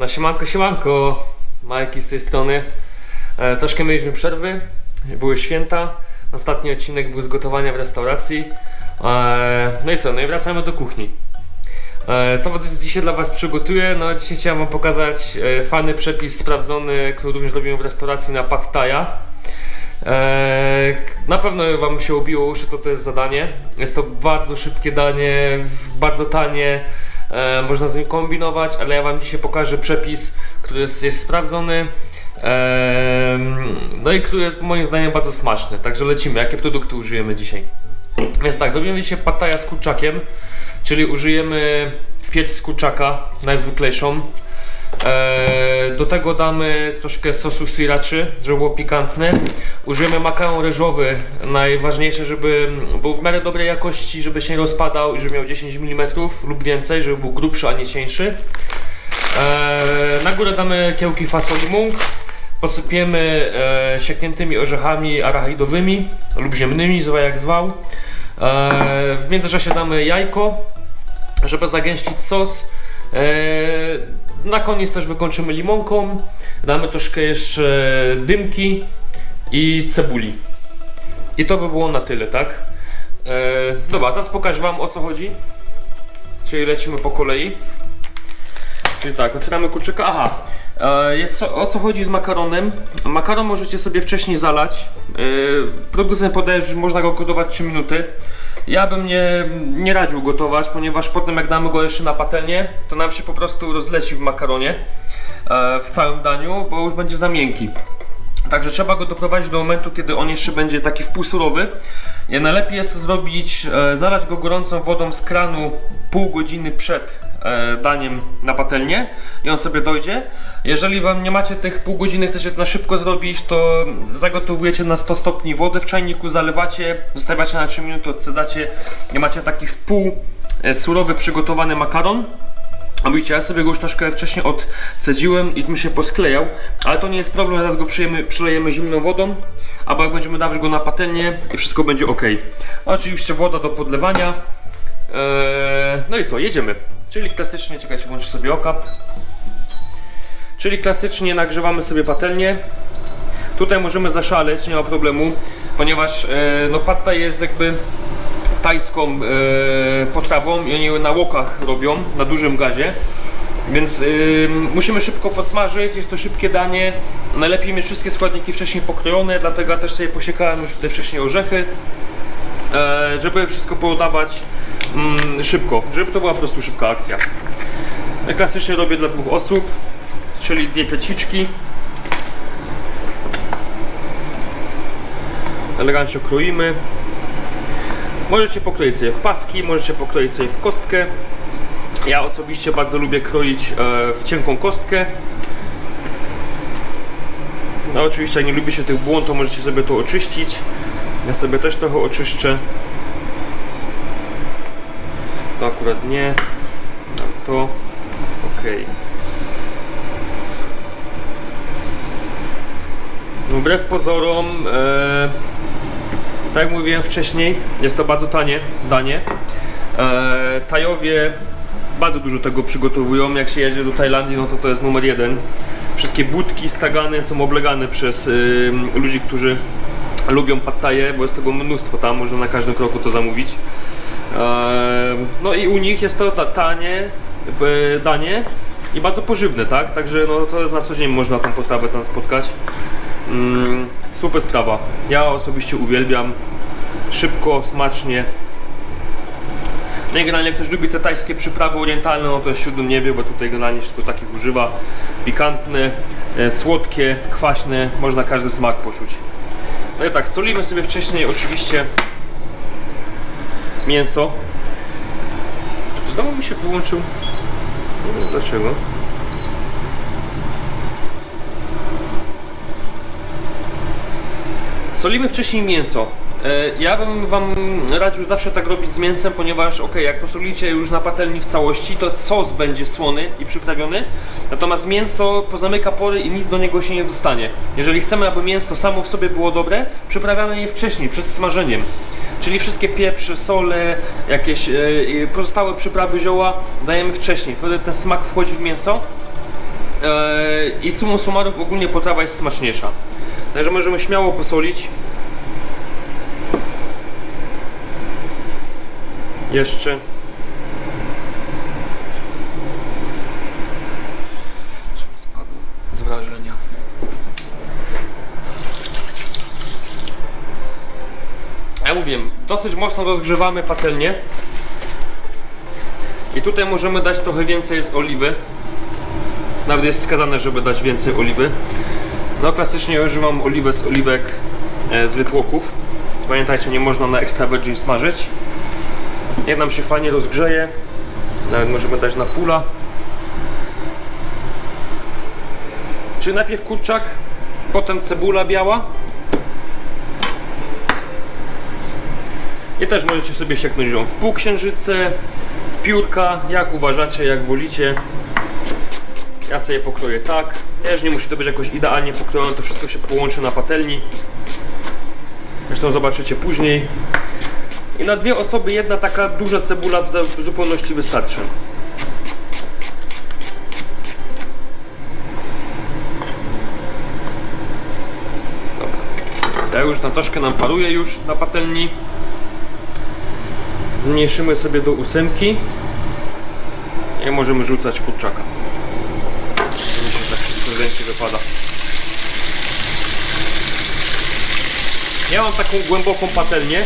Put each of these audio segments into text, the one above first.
No siemanko, siemanko, Majki z tej strony. E, troszkę mieliśmy przerwy, były święta. Ostatni odcinek był z gotowania w restauracji. E, no i co, no i wracamy do kuchni. E, co dzisiaj dla Was przygotuję? No dzisiaj chciałem Wam pokazać e, fajny przepis sprawdzony, który również robimy w restauracji na pad thai'a. E, na pewno Wam się ubiło uszy, co to jest zadanie. Jest to bardzo szybkie danie, bardzo tanie. E, można z nim kombinować, ale ja Wam dzisiaj pokażę przepis, który jest, jest sprawdzony. E, no i który jest moim zdaniem bardzo smaczny. Także lecimy. Jakie produkty użyjemy dzisiaj? Więc tak, zrobimy dzisiaj pataja z kurczakiem, czyli użyjemy piec z kurczaka, najzwyklejszą. E, do tego damy troszkę sosu sriracha, żeby było pikantne. Użyjemy makaron ryżowy, najważniejsze, żeby był w miarę dobrej jakości, żeby się nie rozpadał i żeby miał 10 mm lub więcej, żeby był grubszy, a nie cieńszy. E, na górę damy kiełki fasoli mung. Posypiemy e, siekniętymi orzechami arachidowymi lub ziemnymi, zwał jak zwał. W międzyczasie damy jajko, żeby zagęścić sos. Na koniec też wykończymy limonką. Damy troszkę jeszcze dymki i cebuli. I to by było na tyle, tak? E, dobra, teraz pokażę Wam o co chodzi. Czyli lecimy po kolei. Czyli tak, otwieramy kurczyka. Aha, e, co, o co chodzi z makaronem? Makaron możecie sobie wcześniej zalać. E, producent podaje, że można go gotować 3 minuty. Ja bym nie, nie radził gotować, ponieważ potem jak damy go jeszcze na patelnię, to nam się po prostu rozleci w makaronie e, w całym daniu, bo już będzie za miękki. Także trzeba go doprowadzić do momentu, kiedy on jeszcze będzie taki wpółsurowy. I najlepiej jest to zrobić, e, zalać go gorącą wodą z kranu pół godziny przed daniem na patelnię i on sobie dojdzie. Jeżeli wam nie macie tych pół godziny, chcecie to na szybko zrobić, to zagotowujecie na 100 stopni wodę w czajniku, zalewacie, zostawiacie na 3 minuty, odsadzacie i macie taki w pół e, surowy przygotowany makaron. A ja sobie go już troszkę wcześniej odcedziłem i mi się posklejał, ale to nie jest problem, teraz go przyjemy, przylejemy zimną wodą, albo jak będziemy dawać go na patelnię i wszystko będzie ok. Oczywiście woda do podlewania. Eee, no i co, jedziemy. Czyli klasycznie, czekajcie, włączę sobie okap. Czyli klasycznie nagrzewamy sobie patelnię. Tutaj możemy zaszaleć, nie ma problemu, ponieważ e, no patta jest jakby tajską e, potrawą i oni na łokach robią, na dużym gazie. Więc musimy szybko podsmażyć, jest to szybkie danie. Najlepiej mieć wszystkie składniki wcześniej pokrojone, dlatego też sobie posiekałem już tutaj wcześniej orzechy, e, żeby wszystko podawać mm, szybko, żeby to była po prostu szybka akcja. Ja klasycznie robię dla dwóch osób, czyli dwie pieciczki. Elegancko kroimy. Możecie pokroić sobie w paski, możecie pokroić sobie w kostkę. Ja osobiście bardzo lubię kroić e, w cienką kostkę. No oczywiście jak nie lubicie tych błon, to możecie sobie to oczyścić. Ja sobie też trochę oczyszczę. To akurat nie. Dam to. Ok. Wbrew pozorom, e, tak jak mówiłem wcześniej, jest to bardzo tanie danie. E, Tajowie bardzo dużo tego przygotowują. Jak się jedzie do Tajlandii, no to to jest numer jeden. Wszystkie budki, stagany są oblegane przez y, ludzi, którzy lubią pattaje, bo jest tego mnóstwo tam, można na każdym kroku to zamówić. No i u nich jest to ta, tanie e, danie i bardzo pożywne, tak? Także no, to jest na co dzień można tą potrawę tam spotkać. Mm, super sprawa. Ja osobiście uwielbiam. Szybko, smacznie. No i generalnie jak ktoś lubi te tajskie przyprawy orientalne, no to jest siódmym niebie, bo tutaj generalnie się tylko takich używa. Pikantne, e, słodkie, kwaśne, można każdy smak poczuć. No i tak, solimy sobie wcześniej oczywiście mięso. Znowu mi się wyłączył. Nie wiem dlaczego. Solimy wcześniej mięso. E, Ja bym Wam radził zawsze tak robić z mięsem, ponieważ ok, jak posolicie już na patelni w całości, to sos będzie słony i przyprawiony, natomiast mięso pozamyka pory i nic do niego się nie dostanie. Jeżeli chcemy, aby mięso samo w sobie było dobre, przyprawiamy je wcześniej, przed smażeniem. Czyli wszystkie pieprze, sole, jakieś e, e, pozostałe przyprawy zioła dajemy wcześniej. Wtedy ten smak wchodzi w mięso Eee, I summa summarum ogólnie potrawa jest smaczniejsza. Także możemy śmiało posolić. Jeszcze. Aż mi spadło Z wrażenia. Ja mówię, dosyć mocno rozgrzewamy patelnię. I tutaj możemy dać trochę więcej z oliwy. Nawet jest wskazane, żeby dać więcej oliwy. No klasycznie używam oliwę z oliwek e, z wytłoków. Pamiętajcie, nie można na extra virgin smażyć. Jak nam się fajnie rozgrzeje, nawet możemy dać na fulla. Czy najpierw kurczak, potem cebula biała. I też możecie sobie sieknąć ją w półksiężyce, w piórka, jak uważacie, jak wolicie. Ja sobie pokroję tak. Też nie musi to być jakoś idealnie pokrojone, to wszystko się połączy na patelni. Zresztą zobaczycie później. I na dwie osoby jedna taka duża cebula w zupełności wystarczy. Dobra. Ja już na troszkę nam paruje już na patelni. Zmniejszymy sobie do ósemki. I możemy rzucać kurczaka. Mi się tak wszystko z ręki wypada. Ja mam taką głęboką patelnię.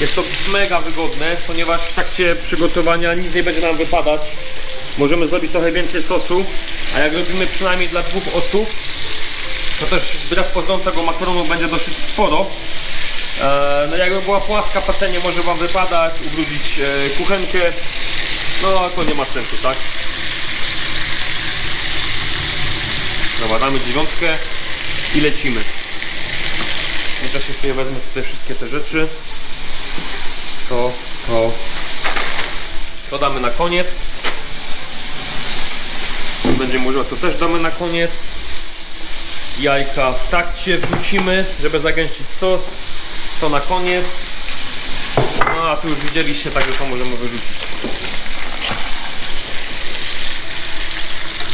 Jest to mega wygodne, ponieważ w trakcie przygotowania nic nie będzie nam wypadać. Możemy zrobić trochę więcej sosu, a jak robimy przynajmniej dla dwóch osób, to też wbrew pozorom tego makaronu będzie dosyć sporo. E, no jakby była płaska patelnia może Wam wypadać, ubrudzić e, kuchenkę, no to nie ma sensu, tak? Dobra, damy dziewiątkę i lecimy. W międzyczasie sobie wezmę tutaj wszystkie te rzeczy. To, to, to damy na koniec. Będzie może to też damy na koniec. Jajka w takcie wrzucimy, żeby zagęścić sos. To na koniec. No a tu już widzieliście, także to możemy wyrzucić.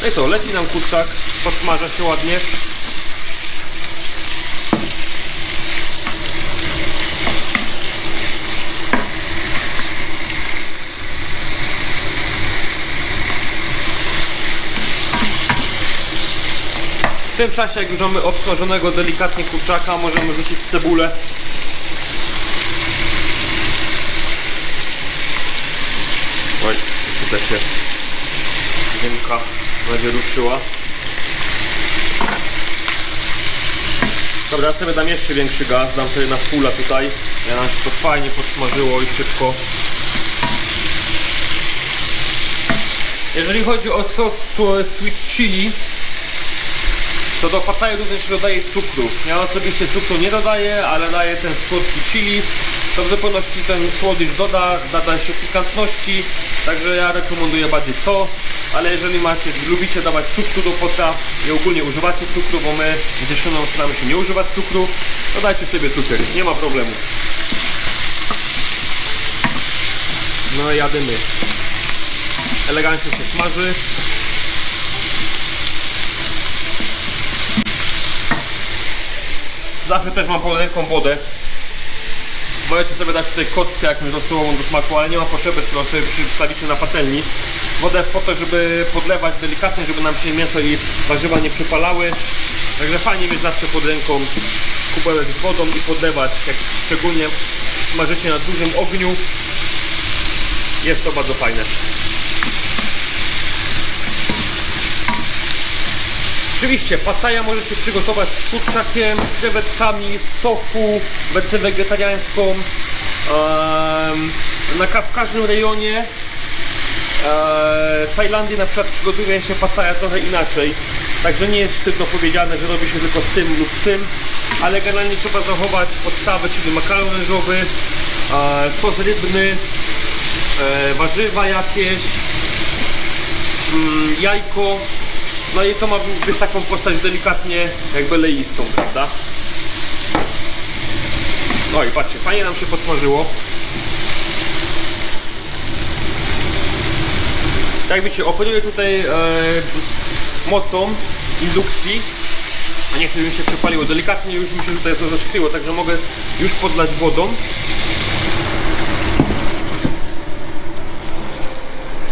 No i co, leci nam kurczak, podsmaża się ładnie. W tym czasie, jak już mamy obsmażonego delikatnie kurczaka, możemy rzucić cebulę. Tutaj się dymka będzie ruszyła. Dobra, ja sobie dam jeszcze większy gaz, dam sobie na fulla tutaj. Ja nam się to fajnie podsmażyło i szybko. Jeżeli chodzi o sos sweet chili, to do pataja również dodaję cukru. Ja osobiście cukru nie dodaję, ale daję ten słodki chili. W zupełności ten słodycz doda, doda się pikantności, także ja rekomenduję bardziej to. Ale jeżeli macie, lubicie dawać cukru do potra i ogólnie używacie cukru, bo my z dziewczyną staramy się nie używać cukru, to dajcie sobie cukier, nie ma problemu. No i jadymy. Elegancko się smaży. Zawsze też mam pod ręką wodę. Możecie sobie dać tutaj kostkę jakąś rosołową do smaku, ale nie ma potrzeby, skoro sobie przystawicie na patelni. Woda jest po to, żeby podlewać delikatnie, żeby nam się mięso i warzywa nie przypalały. Także fajnie mieć zawsze pod ręką kubełek z wodą i podlewać, jak szczególnie smażycie na dużym ogniu. Jest to bardzo fajne. Oczywiście, pataja możecie przygotować z kurczakiem, z krewetkami, z tofu, wersję wegetariańską. Na ka- w każdym rejonie e, Tajlandii na przykład przygotowuje się pataja trochę inaczej. Także nie jest sztywno powiedziane, że robi się tylko z tym lub z tym, ale generalnie trzeba zachować podstawę, czyli makaron ryżowy, e, sos rybny, e, warzywa jakieś, mm, jajko. No i to ma być taką postać delikatnie jakby leistą, prawda? No i patrzcie, fajnie nam się podsmażyło. Jak widzicie, operuję tutaj e, mocą indukcji. A nie chcę, żeby mi się przepaliło. Delikatnie już mi się tutaj to zaszkliło, także mogę już podlać wodą.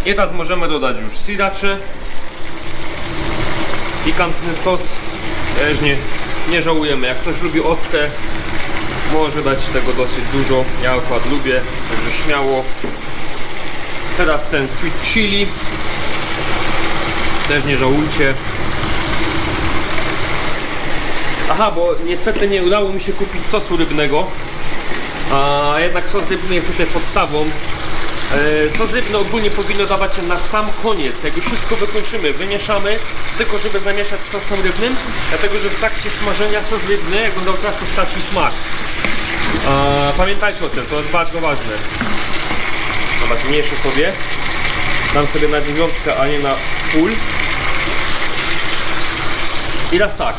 I teraz możemy dodać już sriracha. Pikantny sos. Też nie, nie żałujemy. Jak ktoś lubi ostre, może dać tego dosyć dużo. Ja akurat lubię, także śmiało. Teraz ten sweet chili. Też nie żałujcie. Aha, bo niestety nie udało mi się kupić sosu rybnego. A jednak sos rybny jest tutaj podstawą. E, rybny ogólnie powinno dawać się na sam koniec, jak już wszystko wykończymy, wymieszamy, tylko żeby zamieszać z sosem rybnym, dlatego że w trakcie smażenia sos rybny, jak on dał czas, to straci smak. A, pamiętajcie o tym, to jest bardzo ważne. Dobra, zmniejszę sobie. Dam sobie na dziewiątkę, a nie na full. I raz tak.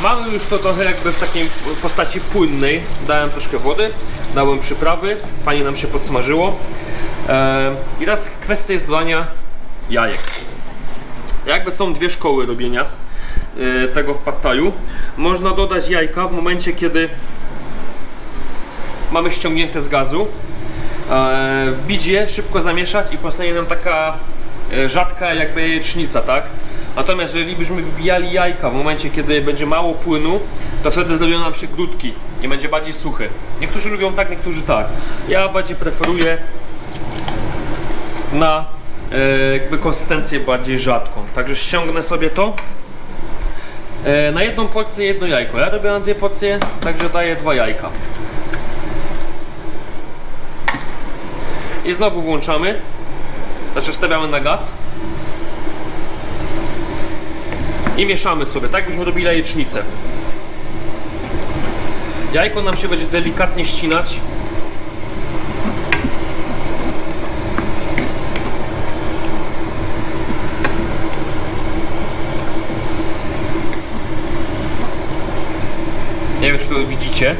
Mamy już to trochę jakby w takiej postaci płynnej. Dałem troszkę wody, dałem przyprawy, fajnie nam się podsmażyło. I teraz kwestia jest dodania jajek. Jakby są dwie szkoły robienia e, tego w pattaju. Można dodać jajka w momencie, kiedy mamy ściągnięte z gazu. E, Wbić je, szybko zamieszać i powstanie nam taka e, rzadka jakby jajecznica, tak? Natomiast jeżeli byśmy wbijali jajka w momencie, kiedy będzie mało płynu, to wtedy zrobią nam się grudki i będzie bardziej suchy. Niektórzy lubią tak, niektórzy tak. Ja bardziej preferuję na e, jakby konsystencję bardziej rzadką. Także ściągnę sobie to. E, na jedną porcję jedno jajko. Ja robię na dwie porcje, także daję dwa jajka. I znowu włączamy. Znaczy wstawiamy na gaz. I mieszamy sobie, tak byśmy robili jajecznicę. Jajko nam się będzie delikatnie ścinać. Nie wiem, czy to widzicie,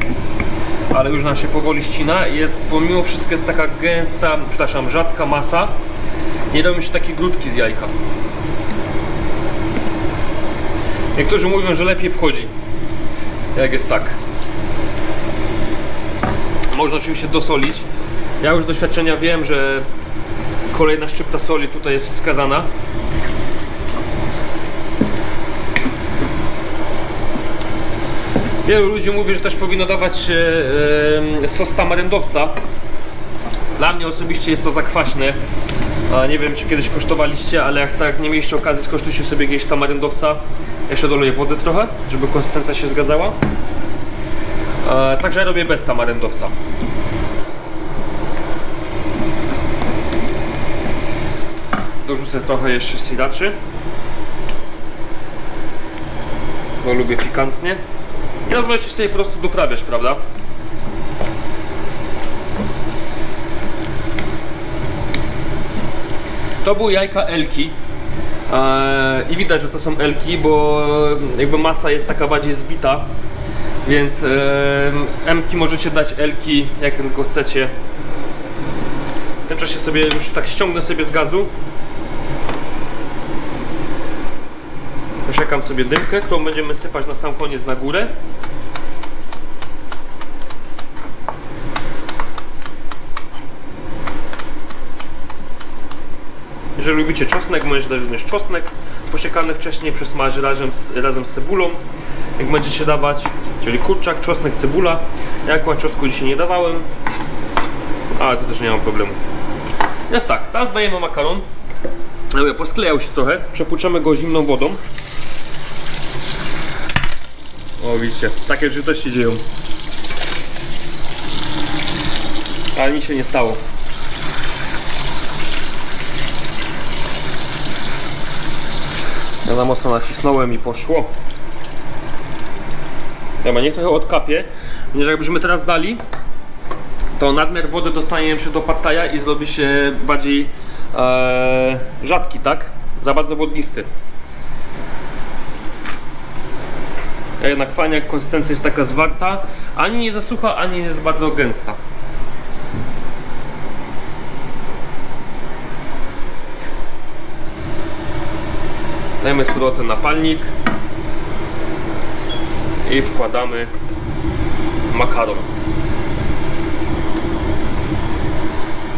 ale już nam się powoli ścina jest, pomimo wszystko jest taka gęsta, przepraszam, rzadka masa. Nie robią się takie grudki z jajka. Niektórzy mówią, że lepiej wchodzi, jak jest tak. Można oczywiście dosolić. Ja już z doświadczenia wiem, że kolejna szczypta soli tutaj jest wskazana. Wielu ludzi mówi, że też powinno dawać e, sos tamaryndowca. Dla mnie osobiście jest to za kwaśne. Nie wiem, czy kiedyś kosztowaliście, ale jak tak nie mieliście okazji, skosztujcie sobie jakiegoś tamaryndowca. Jeszcze doleję wody trochę, żeby konsystencja się zgadzała. E, także robię bez tamaryndowca. Dorzucę trochę jeszcze sriraczy. Bo lubię pikantnie. Teraz możecie sobie po prostu doprawiać, prawda? To były jajka Elki. Eee, I widać, że to są Elki, bo jakby masa jest taka bardziej zbita. Więc e, Mki możecie dać Elki jak tylko chcecie. W tym czasie sobie już tak ściągnę sobie z gazu. Posiekam sobie dymkę, którą będziemy sypać na sam koniec na górę. Jeżeli lubicie czosnek, możecie dać również czosnek posiekany wcześniej, przesmaży razem z, razem z cebulą. Jak będziecie dawać, czyli kurczak, czosnek, cebula. Ja akurat czosnku dzisiaj nie dawałem, ale to też nie mam problemu. Jest tak, teraz dajemy makaron. Posklejał się trochę, przepłuczamy go zimną wodą. Widzicie, takie rzeczy też się dzieją. Ale nic się nie stało. Ja za mocno nacisnąłem i poszło. Dobra, niech trochę odkapie, ponieważ jakbyśmy teraz dali, to nadmiar wody dostanie się do pattaja i zrobi się bardziej e, rzadki, tak? Za bardzo wodnisty. Jednak fajnie, konsystencja jest taka zwarta, ani nie zasucha, ani nie jest bardzo gęsta. Dajemy z powrotem na palnik i wkładamy makaron.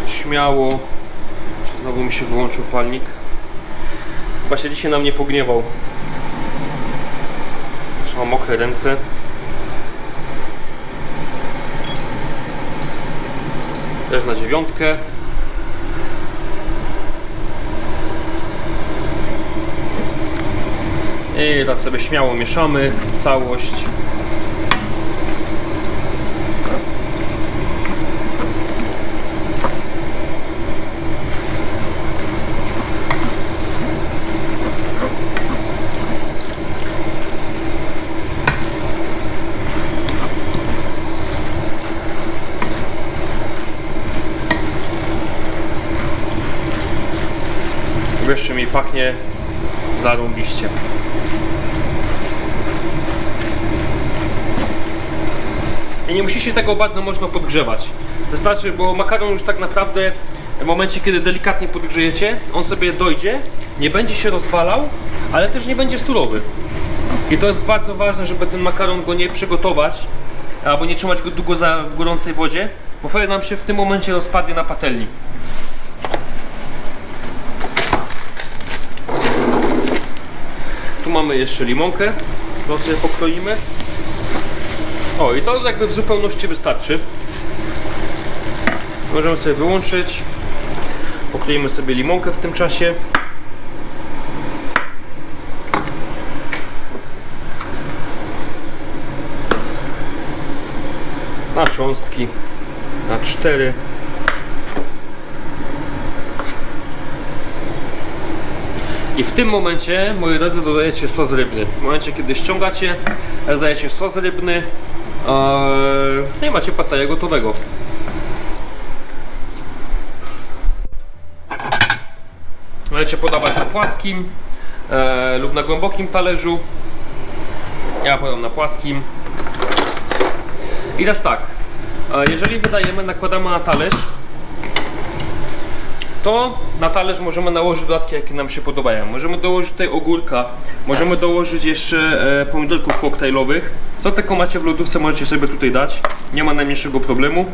Śmiało. Znowu mi się wyłączył palnik. Chyba się dzisiaj na mnie pogniewał. Mam mokre ręce. Też na dziewiątkę. I teraz sobie śmiało mieszamy całość. Wreszcie mi pachnie zarąbiście. I nie musicie tego bardzo mocno podgrzewać. Wystarczy, bo makaron już tak naprawdę w momencie, kiedy delikatnie podgrzejecie, on sobie dojdzie, nie będzie się rozwalał, ale też nie będzie surowy. I to jest bardzo ważne, żeby ten makaron go nie przygotować, albo nie trzymać go długo za, w gorącej wodzie, bo wtedy nam się w tym momencie rozpadnie na patelni. Tu mamy jeszcze limonkę, którą sobie pokroimy. O, i to jakby w zupełności wystarczy. Możemy sobie wyłączyć. Pokroimy sobie limonkę w tym czasie. Na cząstki, na cztery. I w tym momencie, moi drodzy, dodajecie sos rybny. W momencie, kiedy ściągacie, dodajecie sos rybny eee, no i macie pataja gotowego. Możecie podawać na płaskim e, lub na głębokim talerzu. Ja podam na płaskim. I teraz tak, e, jeżeli wydajemy, nakładamy na talerz, to na talerz możemy nałożyć dodatki, jakie nam się podobają. Możemy dołożyć tutaj ogórka, możemy dołożyć jeszcze e, pomidorków koktajlowych. Co tylko macie w lodówce, możecie sobie tutaj dać. Nie ma najmniejszego problemu.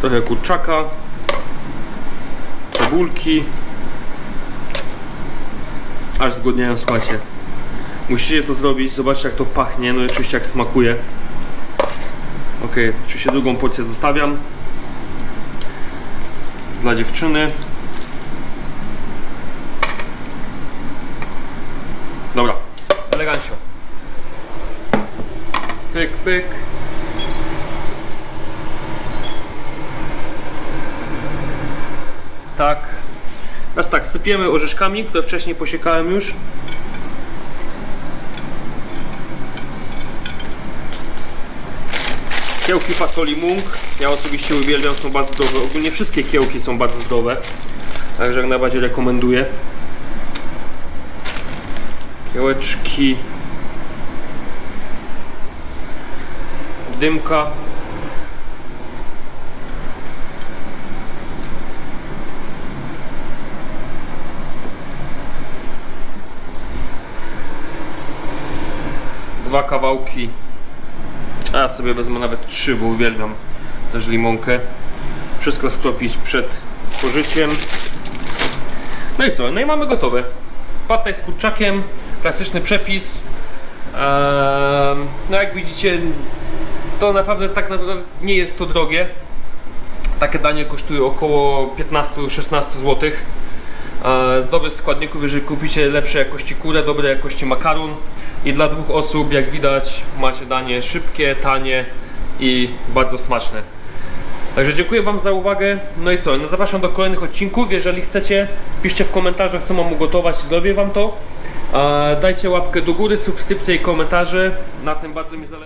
Trochę kurczaka, cebulki. Aż zgodniają, słuchajcie. Musicie to zrobić, zobaczcie jak to pachnie, no i oczywiście jak smakuje. Ok, oczywiście drugą porcję zostawiam dla dziewczyny. Dobra, elegancio. Pyk, pyk. Tak. Teraz tak, sypiemy orzeszkami, które wcześniej posiekałem już. Kiełki fasoli mung. Ja osobiście uwielbiam, są bardzo zdrowe. Ogólnie wszystkie kiełki są bardzo zdrowe. Także jak najbardziej rekomenduję. Kiełeczki. Dymka. Dwa kawałki a sobie wezmę nawet trzy, bo uwielbiam też limonkę. Wszystko skropić przed spożyciem. No i co? No i mamy gotowe. Pattaj z kurczakiem, klasyczny przepis. Eee, no jak widzicie, to naprawdę tak naprawdę nie jest to drogie. Takie danie kosztuje około 15-16 zł. E, Z dobrych składników, jeżeli kupicie lepszej jakości kurę, dobrej jakości makaron i dla dwóch osób, jak widać, macie danie szybkie, tanie i bardzo smaczne. Także dziękuję Wam za uwagę. No i co? No zapraszam do kolejnych odcinków. Jeżeli chcecie, piszcie w komentarzach, co mam ugotować, zrobię Wam to. Dajcie łapkę do góry, subskrypcję i komentarze. Na tym bardzo mi zależy.